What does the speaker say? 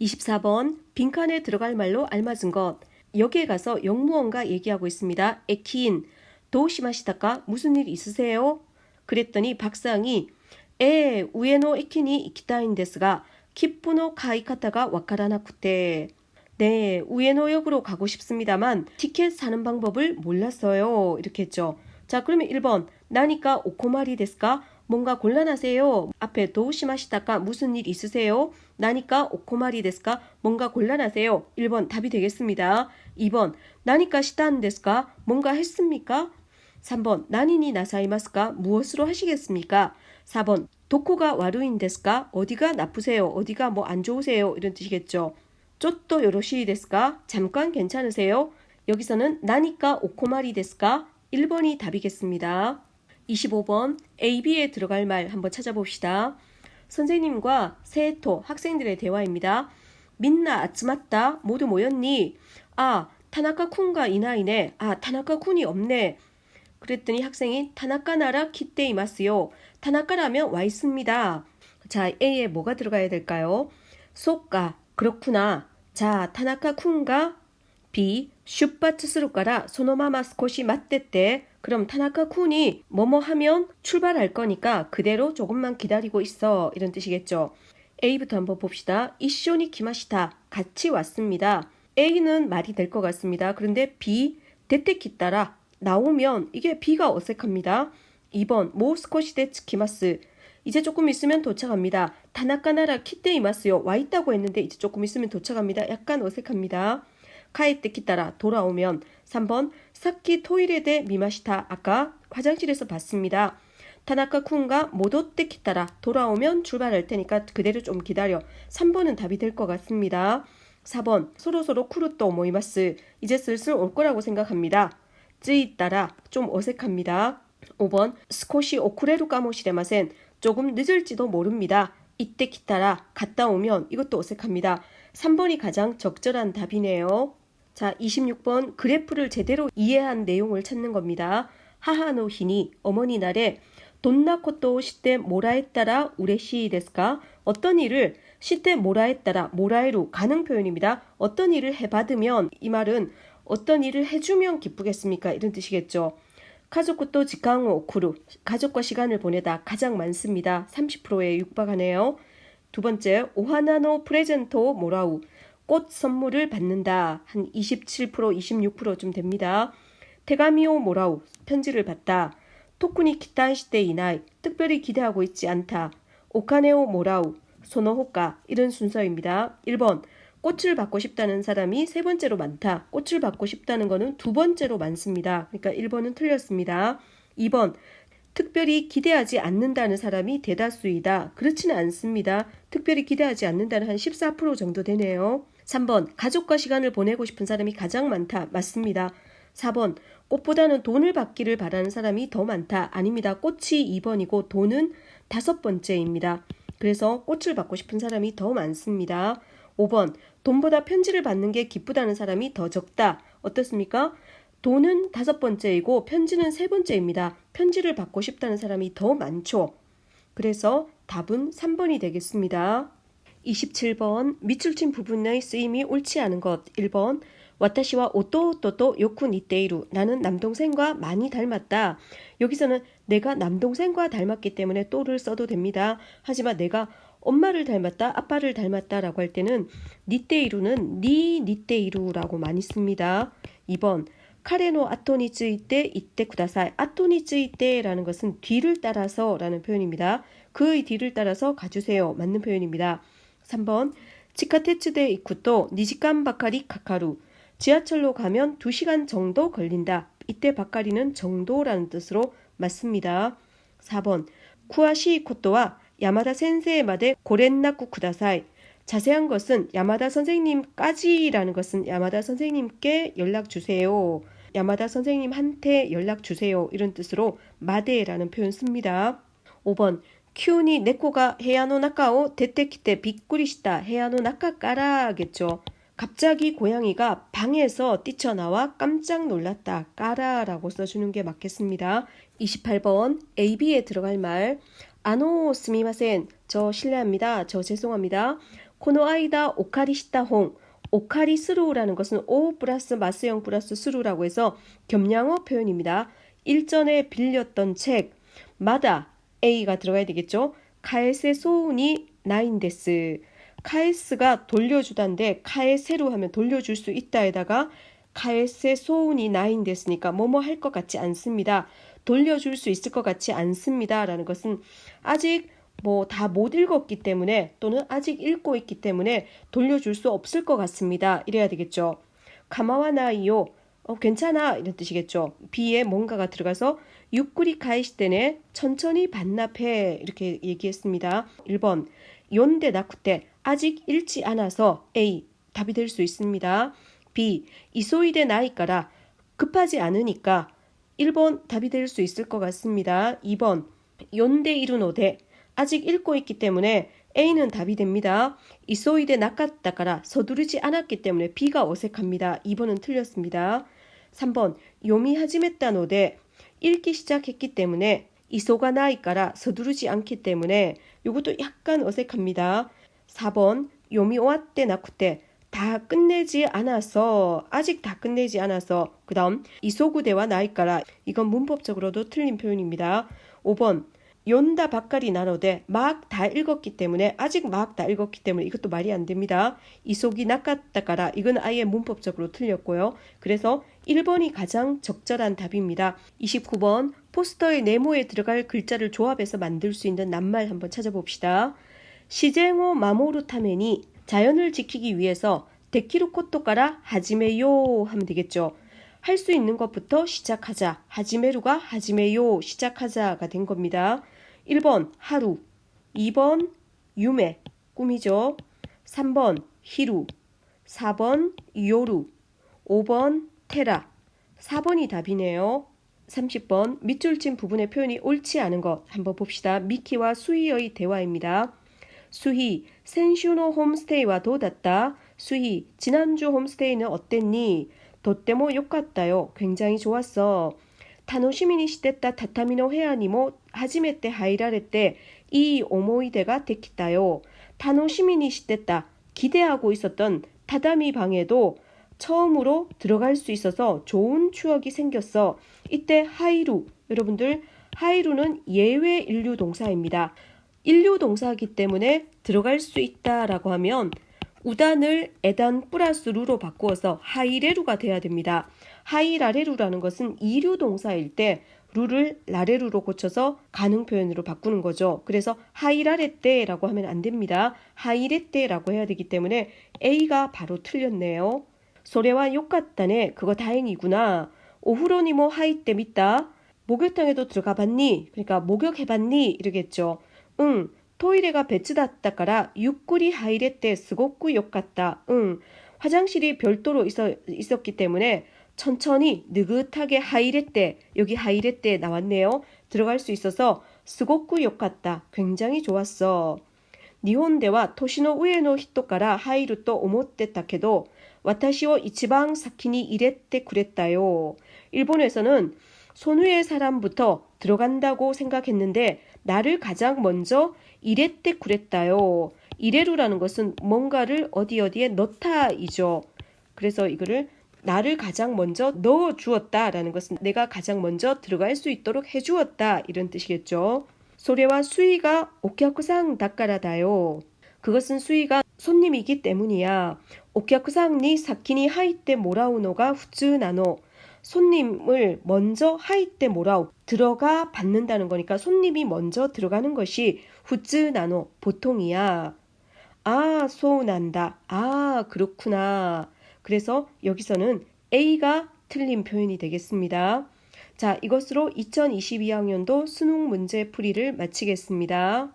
24번 빈칸에 들어갈 말로 알맞은 것. 여기에 가서 영무원과 얘기하고 있습니다. 에키인 도시마시다까 무슨 일 있으세요? 그랬더니 박상이 에 우에노 에키니 이키타인 데스가 키푸노 카이카타가 와카라나쿠테 네, 우에노역으로 가고 싶습니다만 티켓 사는 방법을 몰랐어요. 이렇게 했죠. 자, 그러면 1번. 나니까 오코마리 데스까? 뭔가 곤란하세요. 앞에 도우시마시다가 무슨 일 있으세요? 나니까 오코마리 데스까? 뭔가 곤란하세요. 1번 답이 되겠습니다. 2번. 나니까 시다는 데스까? 뭔가 했습니까? 3번. 나니니 나사이마스까? 무엇으로 하시겠습니까? 4번. 도코가 와루인 데스까? 어디가 나쁘세요? 어디가 뭐 안 좋으세요? 이런 뜻이겠죠. 쪼또 요로시 데스까? 잠깐 괜찮으세요? 여기서는 나니까 오코마리 데스까? 1번이 답이겠습니다. 25번 AB에 들어갈 말 한번 찾아봅시다. 선생님과 세토 학생들의 대화입니다. 민나 아츠맞다 모두 모였니? 아 타나카 쿤가 이나이네. 아 타나카 쿤이 없네. 그랬더니 학생이 타나카 나라 키때 이마스요. 타나카라면 와 있습니다. 자 A에 뭐가 들어가야 될까요? 쏘까 그렇구나. 자 타나카 쿤가 B 슈파츠스루까라 소노마마 스코시 맞댔대. 그럼 타나카 쿤이 뭐뭐 하면 출발할 거니까 그대로 조금만 기다리고 있어. 이런 뜻이겠죠. A부터 한번 봅시다. 이쇼니 키마시타. 같이 왔습니다. A는 말이 될 것 같습니다. 그런데 B 데테키 따라 나오면 이게 B가 어색합니다. 2번 모스코시 데 츠 키마스. 이제 조금 있으면 도착합니다. 타나카나라 키테 이마스요. 와 있다고 했는데 이제 조금 있으면 도착합니다. 약간 어색합니다. 카에테 키따라 돌아오면 3번 사키 토이레데 미마시타 아까 화장실에서 봤습니다. 타나카 쿤가 모도테 키따라 돌아오면 출발할 테니까 그대로 좀 기다려. 3번은 답이 될 것 같습니다. 4번 소로소로 쿠루또 모이마스 이제 슬슬 올 거라고 생각합니다. 쯔이 따라 좀 어색합니다. 5번 스코시 오쿠레루 까모시레마센 조금 늦을지도 모릅니다. 이때 키따라 갔다 오면 이것도 어색합니다. 3번이 가장 적절한 답이네요. 자, 26번 그래프를 제대로 이해한 내용을 찾는 겁니다. 하하노 히니 어머니 날에 돈나코토 시때 모라에 따라 우레시 데스까 어떤 일을 시때 모라에 따라 모라에로 가능 표현입니다. 어떤 일을 해받으면 이 말은 어떤 일을 해주면 기쁘겠습니까? 이런 뜻이겠죠. 가족과 직강호 오쿠루 가족과 시간을 보내다 가장 많습니다. 30%에 육박하네요. 두 번째 오하나노 프레젠토 모라우 꽃 선물을 받는다. 한 27% 26%좀 됩니다. 테가미오 모라우 편지를 받다. 토쿠니 키타시테 이나이 특별히 기대하고 있지 않다. 오카네오 모라우 소노호카 이런 순서입니다. 1번 꽃을 받고 싶다는 사람이 세 번째로 많다. 꽃을 받고 싶다는 거는 두 번째로 많습니다. 그러니까 1번은 틀렸습니다. 2번 특별히 기대하지 않는다는 사람이 대다수이다. 그렇지는 않습니다. 특별히 기대하지 않는다는 한 14% 정도 되네요. 3번 가족과 시간을 보내고 싶은 사람이 가장 많다. 맞습니다. 4번 꽃보다는 돈을 받기를 바라는 사람이 더 많다. 아닙니다. 꽃이 2번이고 돈은 다섯 번째입니다. 그래서 꽃을 받고 싶은 사람이 더 많습니다. 5번 돈보다 편지를 받는 게 기쁘다는 사람이 더 적다. 어떻습니까? 돈은 다섯 번째이고 편지는 세 번째입니다. 편지를 받고 싶다는 사람이 더 많죠. 그래서 답은 3번이 되겠습니다. 27번 밑줄 친 부분의 쓰임이 옳지 않은 것 1번 와타시와 오또오또또 요쿠 니테이루 나는 남동생과 많이 닮았다. 여기서는 내가 남동생과 닮았기 때문에 또를 써도 됩니다. 하지만 내가 엄마를 닮았다, 아빠를 닮았다라고 할 때는 니테이루는 니 니테이루라고 많이 씁니다. 2번 카레노 아토니 쯔이때 이때 구다사이 아토니 쯔이때라는 것은 뒤를 따라서라는 표현입니다. 그의 뒤를 따라서 가주세요. 맞는 표현입니다. 3번 치카테츠데 이쿠또 니지간 바카리 카카루 지하철로 가면 2시간 정도 걸린다. 이때 바카리는 정도라는 뜻으로 맞습니다. 4번 쿠아시 코토와 야마다 센세에 마데 고렌나쿠 쿠다사이 자세한 것은 야마다 선생님까지라는 것은 야마다 선생님께 연락 주세요. 야마다 선생님한테 연락 주세요. 이런 뜻으로 마데라는 표현 씁니다. 5번 헤야노 나카까라겠죠. 갑자기 고양이가 방에서 뛰쳐나와 깜짝 놀랐다. 까라라고 써주는 게 맞겠습니다. 28번 AB에 들어갈 말 아노 스미마센 저 실례합니다. 저 죄송합니다. 코노 아이다 오카리시타 홍 오카리스루라는 것은 오 플러스 마스형 플러스 스루라고 해서 겸양어 표현입니다. 일전에 빌렸던 책 마다 A가 들어가야 되겠죠. 카에세 소운이 나인데스 카에스가 돌려주다인데 카에세로 하면 돌려줄 수 있다에다가 카에세 소운이 나인데스니까 뭐뭐 할 것 같지 않습니다. 돌려줄 수 있을 것 같지 않습니다라는 것은 아직 뭐 다 못 읽었기 때문에 또는 아직 읽고 있기 때문에 돌려줄 수 없을 것 같습니다. 이래야 되겠죠. 가마와 나이요. 어, 괜찮아 이런 뜻이겠죠. B에 뭔가가 들어가서 유꾸리 가이시 때네 천천히 반납해 이렇게 얘기했습니다. 1번 연대 나쿠때 아직 읽지 않아서 A 답이 될 수 있습니다. B 이소이데 나이까라 급하지 않으니까 1번 답이 될 수 있을 것 같습니다. 2번 연대 이루노데 아직 읽고 있기 때문에 A는 답이 됩니다. 이소이데 낚았다가라 서두르지 않았기 때문에 B가 어색합니다. 2번은 틀렸습니다. 3번 요미 하지메따노데 읽기 시작했기 때문에 이소가 나이까라 서두르지 않기 때문에 이것도 약간 어색합니다. 4번 요미 오아때 나쿠때 다 끝내지 않아서 아직 다 끝내지 않아서 그 다음 이소구대와 나이까라 이건 문법적으로도 틀린 표현입니다. 5번 연다 바까리 나노데 막 다 읽었기 때문에 아직 막 다 읽었기 때문에 이것도 말이 안 됩니다. 이속이 낚았다가라 이건 아예 문법적으로 틀렸고요. 그래서 1번이 가장 적절한 답입니다. 29번 포스터의 네모에 들어갈 글자를 조합해서 만들 수 있는 낱말 한번 찾아봅시다. 시쟁호 마모루 타메니 자연을 지키기 위해서 데키루 코토가라 하지메요 하면 되겠죠. 할 수 있는 것부터 시작하자. 하지메루가 하지메요 시작하자가 된 겁니다. 1번 하루, 2번 유메 꿈이죠. 3번 히루, 4번 요루, 5번 테라. 4번이 답이네요. 30번 밑줄 친 부분의 표현이 옳지 않은 것 한번 봅시다. 미키와 수희의 대화입니다. 수희, 센슈노 홈스테이와 도das다. 수희, 지난주 홈스테이는 어땠니? 도때모 욕같다요. 굉장히 좋았어. 시댔다 타타미노 헤아니모 하지메 때 하이라레 때이 오모이데가. 타노시미니 시댔다 기대하고 있었던 타다미 방에도 처음으로 들어갈 수 있어서 좋은 추억이 생겼어. 이때 하이루 여러분들 하이루는 예외 인류 동사입니다. 인류 동사이기 때문에 들어갈 수 있다라고 하면 우단을 에단 플러스 루로 바꾸어서 하이레루가 돼야 됩니다. 하이라레루라는 것은 이류 동사일 때 루를 라레루로 고쳐서 가능 표현으로 바꾸는 거죠. 그래서 하이라레떼라고 하면 안 됩니다. 하이레떼라고 해야 되기 때문에 A가 바로 틀렸네요. 소래와 욕같다네 그거 다행이구나. 오후로니 뭐 하이때 믿다. 목욕탕에도 들어가 봤니? 그러니까 목욕해 봤니? 이러겠죠. 응. 토이레가 배치다ったから 육구리 하이레 때 스고쿠 욕같다. 응. 화장실이 별도로 있어, 있었기 때문에 천천히 느긋하게 하이레 때 여기 하이레 때 나왔네요. 들어갈 수 있어서 스고쿠 욕같다. 굉장히 좋았어. 니혼대와 토시노 우에노 히토가라 하이루 또 오모떼타케도 와타시오 이치방 사키니 이랬대 그랬다요. 일본에서는 손위의 사람부터 들어간다고 생각했는데 나를 가장 먼저 이랬대 그랬다요. 이래루라는 것은 뭔가를 어디 어디에 넣다이죠. 그래서 이거를 나를 가장 먼저 넣어 주었다라는 것은 내가 가장 먼저 들어갈 수 있도록 해 주었다 이런 뜻이겠죠. 소래와 수위가 오키아쿠상 닦아라다요. 그것은 수위가 손님이기 때문이야. 오키아쿠상니 사키니 하이때 모라우노가 후츠나노. 손님을 먼저 하이때 모라우 들어가 받는다는 거니까 손님이 먼저 들어가는 것이 후츠나노 보통이야. 아 소운한다. 아 그렇구나. 그래서 여기서는 A가 틀린 표현이 되겠습니다. 자, 이것으로 2022학년도 수능 문제 풀이를 마치겠습니다.